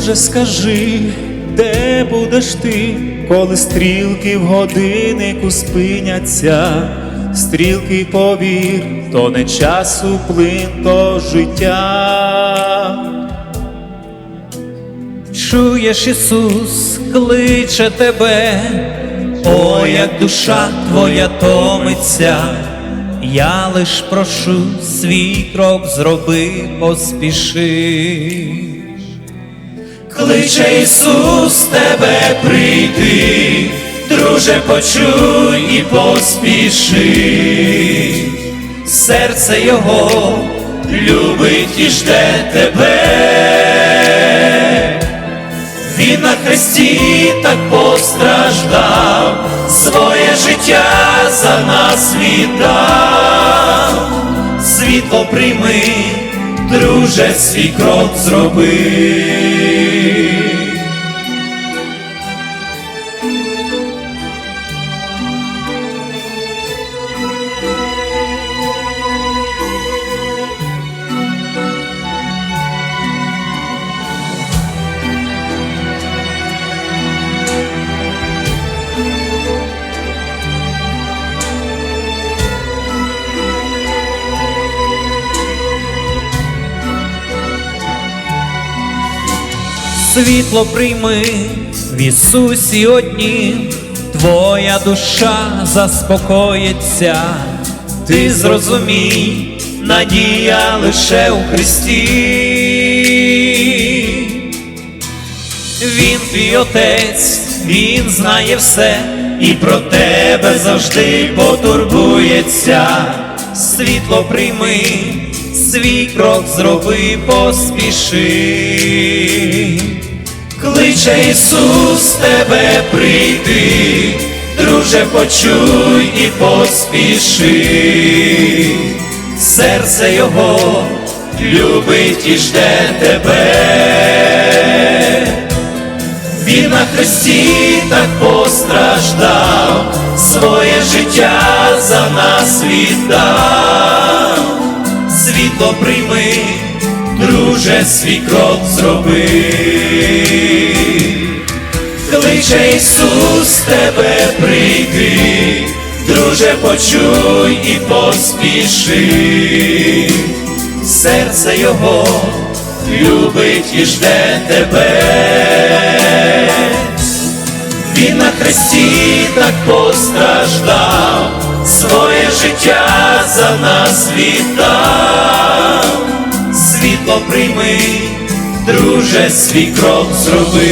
Друже, скажи, де будеш ти, коли стрілки в годиннику спиняться, стрілки повір, то не часу плин, то життя. Чуєш, Ісус кличе тебе, о, як душа твоя томиться, я лиш прошу свій крок зроби, поспіши. Кличе Ісус тебе прийти, друже, почуй і поспіши, серце Його любить і жде тебе. Він на хресті так постраждав, своє життя за нас віддав, світло прийми, друже, свій крок зроби. Світло прийми в Ісусі одні, твоя душа заспокоїться, ти зрозумій, надія лише у Христі. Він твій отець, він знає все і про тебе завжди потурбується. Світло прийми, свій крок зроби, поспіши. Кличе Ісус тебе прийти, друже, почуй і поспіши. Серце Його любить і жде тебе. Він на хресті так постраждав, своє життя за нас віддав. Світло прийми, друже, свій крок зроби. Кличе Ісус тебе прийти, друже, почуй і поспіши. Серце Його любить і жде тебе. Він на хресті так постраждав, своє життя за нас віддав світло прийми, друже, свій крок зроби.